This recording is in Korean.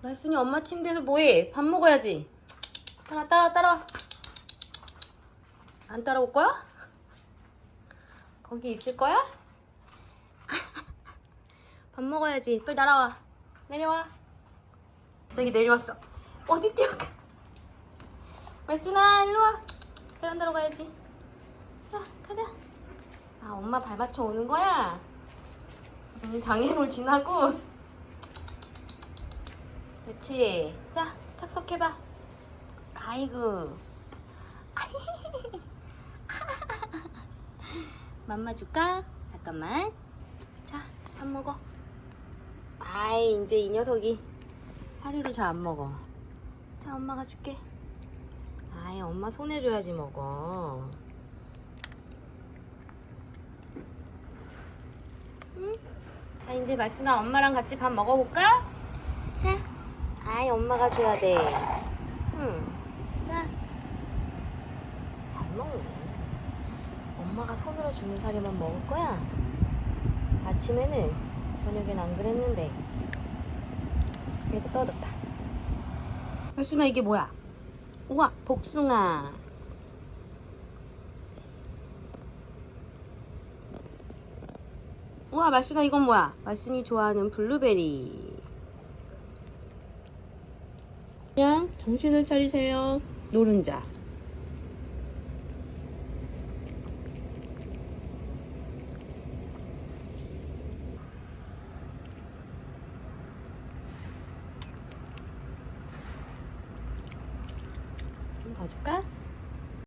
말순이 엄마 침대에서 뭐해? 밥 먹어야지. 따라 따라 따라. 안 따라올 거야? 거기 있을 거야? 밥 먹어야지. 빨리 날아와. 내려와. 저기 내려왔어. 어디 뛰어가? 말순아 일로 와. 베란다로 가야지. 자 가자. 아 엄마 발 맞춰 오는 거야? 음, 장애물 지나고. 그렇지. 자 착석해봐. 아이고. 맘마 줄까? 잠깐만. 자, 밥 먹어. 아이, 이제 이 녀석이 사료를 잘 안 먹어. 자, 엄마가 줄게. 아이, 엄마 손에 줘야지 먹어. 응? 자, 이제 말순아 엄마랑 같이 밥 먹어볼까? 자, 아이, 엄마가 줘야 돼. 응. 자, 잘 먹네. 엄마가 손으로 주는 사료만 먹을 거야? 아침에는 저녁엔 안 그랬는데 그리고 떨어졌다 말순아 이게 뭐야? 우와 복숭아 우와 말순아 이건 뭐야? 말순이 좋아하는 블루베리 그냥 정신을 차리세요 노른자 좀 봐줄까?